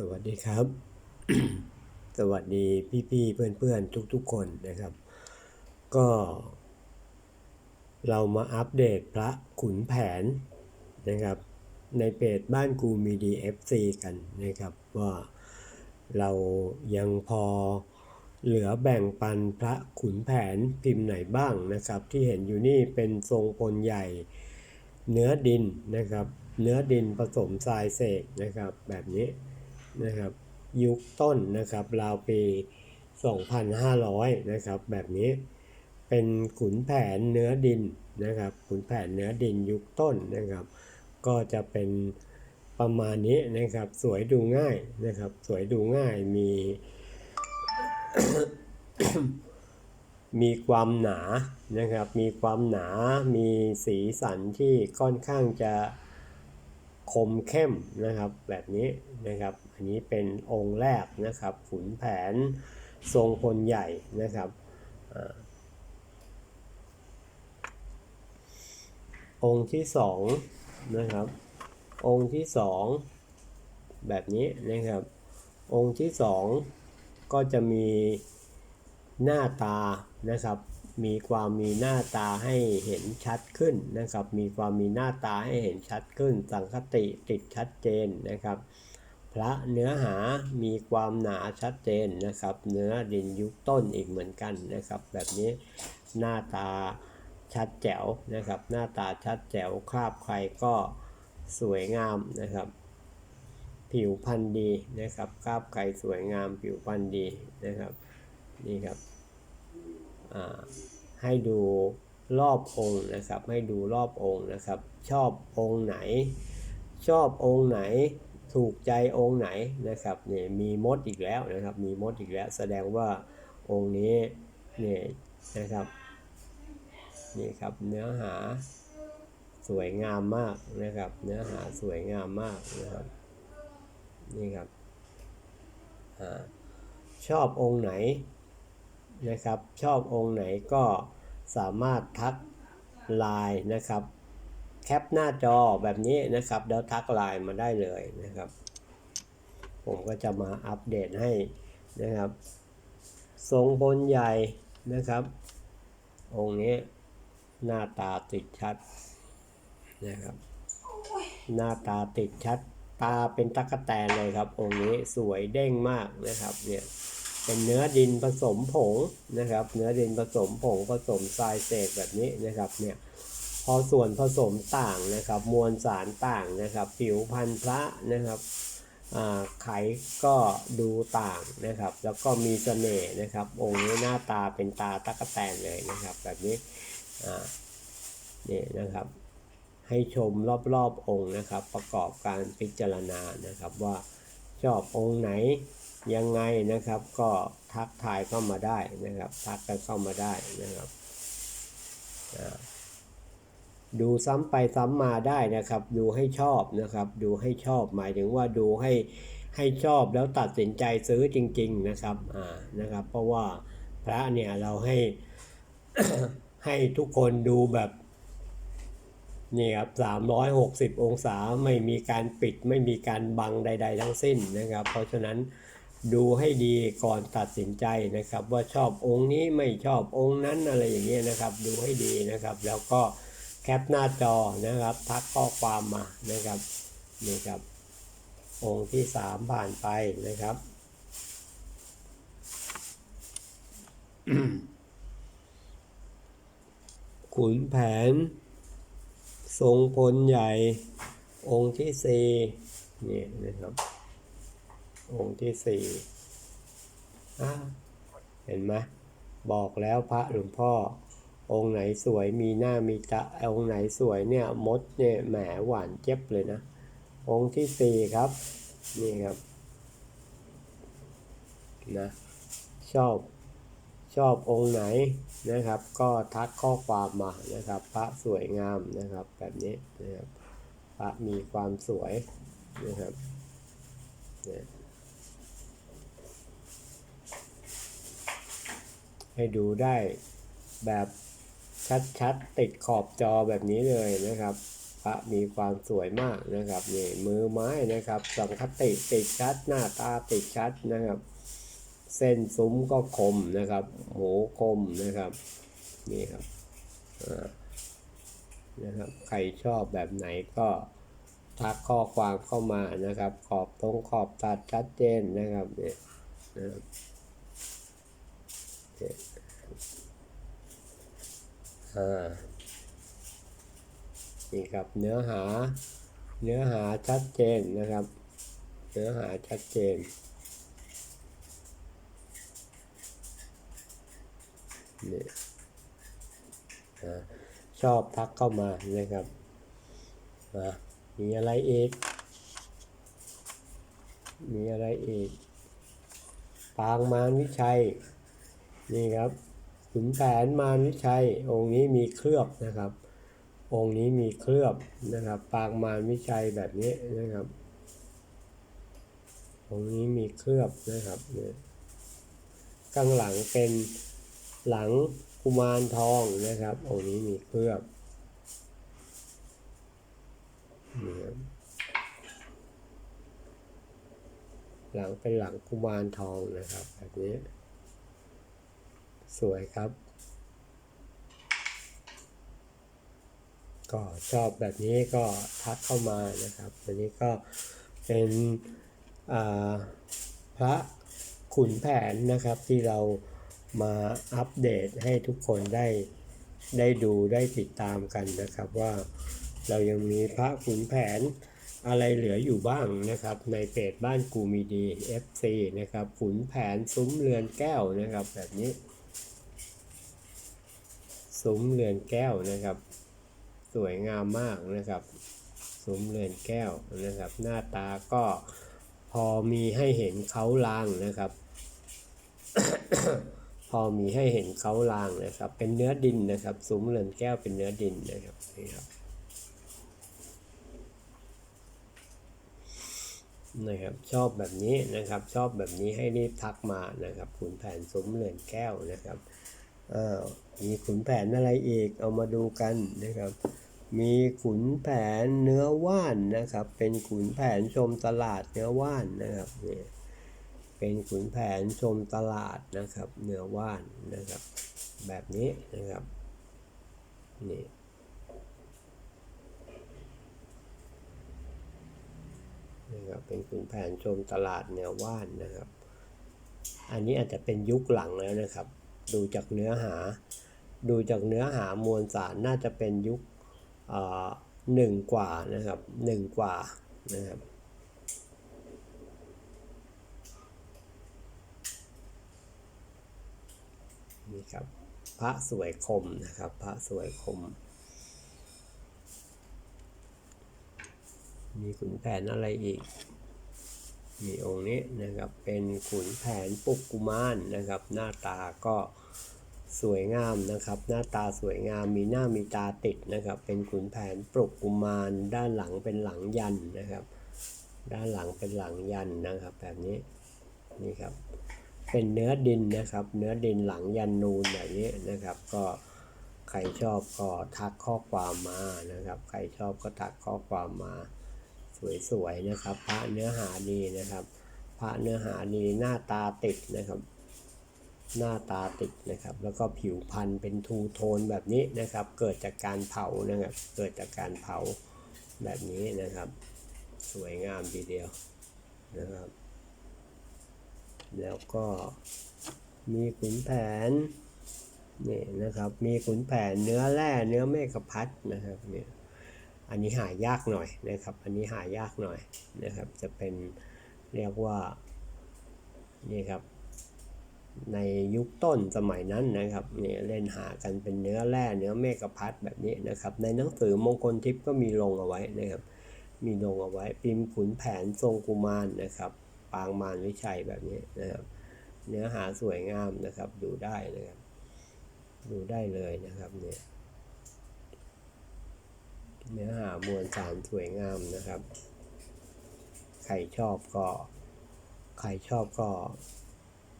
สวัสดีครับ สวัสดีพี่ๆเพื่อนๆ ทุกๆคนนะครับ ก็ เรามาอัปเดตพระขุนแผนนะครับ ในเพจบ้านกูมีดี FC กันนะครับ ว่าเรายังพอเหลือแบ่งปันพระขุนแผนพิมพ์ไหนบ้างนะครับ ที่เห็นอยู่นี่เป็นทรงพลใหญ่เนื้อดินนะครับ เนื้อดินผสมทรายเสกนะครับแบบนี้ นะครับ ยุคต้นนะครับราวปี 2,500 นะครับ แบบนี้เป็นขุนแผนเนื้อดินนะครับ ขุนแผนเนื้อดินยุคต้นนะครับ ก็จะเป็นประมาณนี้นะครับ สวยดูง่ายนะครับ สวยดูง่ายมี มีความหนานะครับ มีความหนา มีสีสันที่ค่อนข้างจะคมเข้มนะครับ แบบนี้นะครับ อันนี้เป็นองค์แรกนะครับขุนแผนทรงพลใหญ่นะครับอาองค์ที่สองนะครับ องค์ที่สองแบบนี้นะครับ องค์ที่สองก็จะมีหน้าตานะครับ มีความมีหน้าตาให้เห็นชัดขึ้นนะครับ มีความมีหน้าตาให้เห็นชัดขึ้น สังคติติดชัดเจนนะครับ พระเนื้อหามีความหนาชัดเจนนะครับ เนื้อดินยุคต้นอีกเหมือนกันนะครับ แบบนี้หน้าตาชัดแจ๋วนะครับ หน้าตาชัดแจ๋วคราบใครก็สวยงามนะครับ ผิวพรรณดีนะครับคราบไก่สวยงามผิวพรรณดีนะครับนี่ครับให้ดูรอบองค์นะครับ ให้ดูรอบองค์นะครับ ชอบองค์ไหน ชอบองค์ไหน ถูกใจองค์ไหนนะครับเนี่ยมีมดอีกแล้วนะครับ มีมดอีกแล้ว แสดงว่าองค์นี้เนี่ยนะครับนี่ครับเนื้อหาสวยงามมากนะครับ เนื้อหาสวยงามมากนะครับนี่ครับอชอบองค์ไหนนะครับ ชอบองค์ไหนก็สามารถทักไลน์นะครับ แคปหน้าจอแบบนี้นะครับแล้วทักไลน์มาได้เลยนะครับ ผมก็จะมาอัปเดตให้นะครับ ทรงบนใหญ่นะครับ องค์นี้หน้าตาติดชัดนะครับ หน้าตาติดชัด ตาเป็นตั๊กแตนเลยครับ องค์นี้สวยเด้งมากนะครับเนี่ยเป็นเนื้อดินผสมผงนะครับ เนื้อดินผสมผงผสมทรายเศษแบบนี้นะครับเนี่ย พอส่วนผสมต่างนะครับ มวลสารต่างนะครับ ผิวพันธุ์พระนะครับไขก็ดูต่างนะครับ แล้วก็มีเสน่ห์นะครับ องค์นี้หน้าตาเป็นตาตั๊กแตนเลยนะครับ แบบนี้นี่นะครับ ให้ชมรอบๆองค์นะครับ ประกอบการพิจารณานะครับว่าชอบองค์ไหนยังไงนะครับ ก็ทักทายเข้ามาได้นะครับ ทักกันเข้ามาได้นะครับอ่า ดูซ้ำไปซ้ำมาได้นะครับ ดูให้ชอบนะครับ ดูให้ชอบหมายถึงว่าดูให้ให้ชอบแล้วตัดสินใจซื้อจริง ๆนะครับอ่านะครับ เพราะว่าพระเนี่ยเราให้ให้ทุกคนดูแบบนี่ครับ360 องศาไม่มีการปิดไม่มีการบังใด ๆ ทั้งสิ้นนะครับ เพราะฉะนั้นดูให้ดีก่อนตัดสินใจนะครับ ว่าชอบองค์นี้ไม่ชอบองค์นั้นอะไรอย่างเงี้ยนะครับ ดูให้ดีนะครับ แล้วก็ แคปหน้าจอนะครับทักข้อความมานะครับนี่ครับ องค์ที่สามผ่านไปนะครับขุนแผน ทรงพลใหญ่ องค์ที่สี่นี่นะครับ องค์ที่สี่เห็นไหมบอกแล้วพระหลวงพ่อ องค์ไหนสวยมีหน้ามีตาองค์ไหนสวยเนี่ยมดเนี่ยแหมหวานเจ็บเลยนะ องค์ที่สี่ครับ นี่ครับนะชอบชอบองค์ไหนนะครับ ก็ทักข้อความมานะครับ พระสวยงามนะครับ แบบนี้นะครับพระมีความสวยนะครับเนี่ยให้ดูได้แบบ ชัดๆ ติดขอบจอแบบนี้เลยนะครับ พระมีความสวยมากนะครับนี่มือไม้นะครับสังคติติดชัดหน้าตาติดชัดนะครับ เส้นซุ้มก็คมนะครับหมูคมนะครับนี่ครับนะครับ ใครชอบแบบไหนก็ทักข้อความเข้ามานะครับ ขอบตรงขอบตัดชัดเจนนะครับเนี่ยนะครับเนี่ อ่านี่ครับเนื้อหาเนื้อหาชัดเจนนะครับ เนื้อหาชัดเจน นี่อ่าชอบทักเข้ามานะครับอ่ามีอะไรอีก มีอะไรอีก ปางมารวิชัย นี่ครับ ขุนแผนมารวิชัย องค์นี้มีเคลือบนะครับ องค์นี้มีเคลือบนะครับ ปางมารวิชัยแบบนี้นะครับ องค์นี้มีเคลือบนะครับเนี่ยข้างหลังเป็นหลังกุมารทองนะครับ องค์นี้มีเคลือบนี่ครับหลังเป็นหลังกุมารทองนะครับแบบนี้ สวยครับ ก็ชอบแบบนี้ก็ทักเข้ามานะครับอันนี้ก็เป็นพระขุนแผนนะครับที่เรามาอัปเดตให้ทุกคนได้ได้ดูได้ติดตามกันนะครับว่าเรายังมีพระขุนแผนอะไรเหลืออยู่บ้างนะครับ ในเพจบ้านกูมีดี FC นะครับขุนแผนซุ้มเรือนแก้วนะครับแบบนี้ ซุ้มเรือนแก้วนะครับ สวยงามมากนะครับซุ้มเรือนแก้วนะครับ หน้าตาก็พอมีให้เห็นเขาลางนะครับ พอมีให้เห็นเขาลางนะครับ เป็นเนื้อดินนะครับซุ้มเรือนแก้วเป็นเนื้อดินนะครับนี่ครับนะครับชอบแบบนี้นะครับชอบแบบนี้ให้รีบทักมานะครับขุนแผนซุ้มเรือนแก้วนะครับ มีขุนแผนอะไรอีกเอามาดูกันนะครับ มีขุนแผนเนื้อว่านนะครับ เป็นขุนแผนชมตลาดเนื้อว่านนะครับนี่เป็นขุนแผนชมตลาดนะครับเนื้อว่านนะครับ แบบนี้นะครับนี่นะครับเป็นขุนแผนชมตลาดเนื้อว่านนะครับ อันนี้อาจจะเป็นยุคหลังแล้วนะครับ ดูจากเนื้อหา ดูจากเนื้อหามวลสารน่าจะเป็นยุคหนึ่งกว่านะครับหนึ่งกว่านะครับนี่ครับ พระสวยคมนะครับ พระสวยคม มีขุนแผนอะไรอีก มีองค์นี้นะครับเป็นขุนแผนปุกกุมารนะครับ หน้าตาก็สวยงามนะครับ หน้าตาสวยงามมีหน้ามีตาติดนะครับ เป็นขุนแผนปลุกกุมาร ด้านหลังเป็นหลังยันนะครับ ด้านหลังเป็นหลังยันนะครับ แบบนี้นี่ครับ เป็นเนื้อดินนะครับ เนื้อดินหลังยันนูนแบบนี้นะครับ ก็ใครชอบก็ทักข้อความมานะครับ ใครชอบก็ทักข้อความมา สวยๆนะครับ พระเนื้อหาดีนะครับ พระเนื้อหาดีหน้าตาติดนะครับ หน้าตาติดนะครับ แล้วก็ผิวพรรณเป็นทูโทนแบบนี้นะครับ เกิดจากการเผานะครับ เกิดจากการเผาแบบนี้นะครับ สวยงามทีเดียวนะครับ แล้วก็มีขุนแผนนี่นะครับ มีขุนแผนเนื้อแร่เนื้อเมฆพัดนะครับเนี่ย อันนี้หายากหน่อยนะครับ อันนี้หายากหน่อยนะครับ จะเป็นเรียกว่านี่ครับ ในยุคต้นสมัยนั้นนะครับเนี่ยเล่นหากันเป็นเนื้อแร่เนื้อเมฆพัดแบบนี้นะครับ ในหนังสือมงคลทิพย์ก็มีลงเอาไว้นะครับ มีลงเอาไว้พิมพ์ขุนแผนทรงกุมารนะครับ ปางมารวิชัยแบบนี้นะครับ เนื้อหาสวยงามนะครับ ดูได้นะครับ ดูได้เลยนะครับเนี่ย เนื้อหามวลสารสวยงามนะครับ ใครชอบก็ ใครชอบก็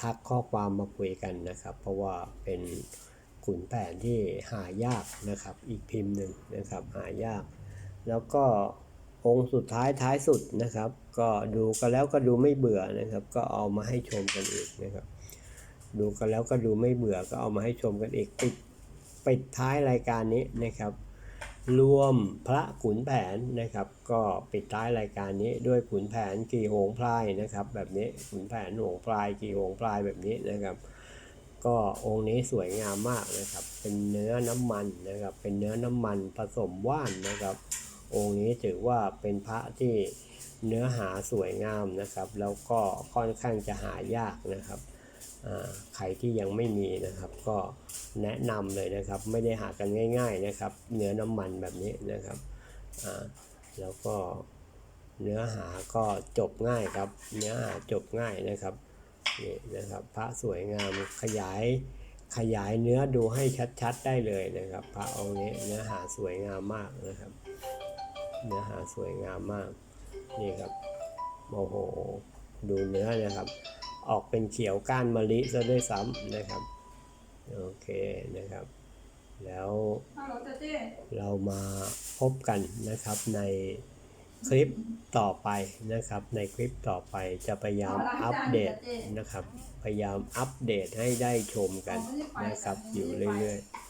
ทักข้อความมาคุยกันนะครับ เพราะว่าเป็นขุนแผนที่หายากนะครับ อีกพิมพ์หนึ่งนะครับหายาก แล้วก็องค์สุดท้ายท้ายสุดนะครับ ก็ดูกันแล้วก็ดูไม่เบื่อนะครับ ก็เอามาให้ชมกันอีกนะครับ ดูกันแล้วก็ดูไม่เบื่อก็เอามาให้ชมกันอีกปิดปิดท้ายรายการนี้นะครับ รวมพระขุนแผนนะครับ ก็ปิดท้ายรายการนี้ด้วยขุนแผนกี่หงพลายนะครับ แบบนี้ขุนแผนหงพลายกี่หงพลายแบบนี้นะครับ ก็องค์นี้สวยงามมากนะครับ เป็นเนื้อน้ำมันนะครับ เป็นเนื้อน้ำมันผสมว่านนะครับ องค์นี้ถือว่าเป็นพระที่เนื้อหาสวยงามนะครับ แล้วก็ค่อนข้างจะหายากนะครับ ใครที่ยังไม่มีนะครับ ก็แนะนำเลยนะครับ ไม่ได้หากันง่าย ๆนะครับ เนื้อน้ำมันแบบนี้นะครับแล้วก็เนื้อหาก็จบง่ายครับ เนื้อหาจบง่ายนะครับนี่นะครับ พระสวยงามขยายขยายเนื้อดูให้ชัดๆได้เลยนะครับ พระองค์นี้เนื้อหาสวยงามมากนะครับ เนื้อหาสวยงามมากนี่ครับโอ้โหดูเนื้อนะครับ ออกเป็นเขียวก้านมะลิซะด้วยซ้ำนะครับโอเคนะครับ แล้วเจ๊เรามาพบกันนะครับในคลิปต่อไปนะครับ ในคลิปต่อไปจะพยายามอัปเดตนะครับ พยายามอัปเดตให้ได้ชมกันนะครับอยู่เรื่อยๆ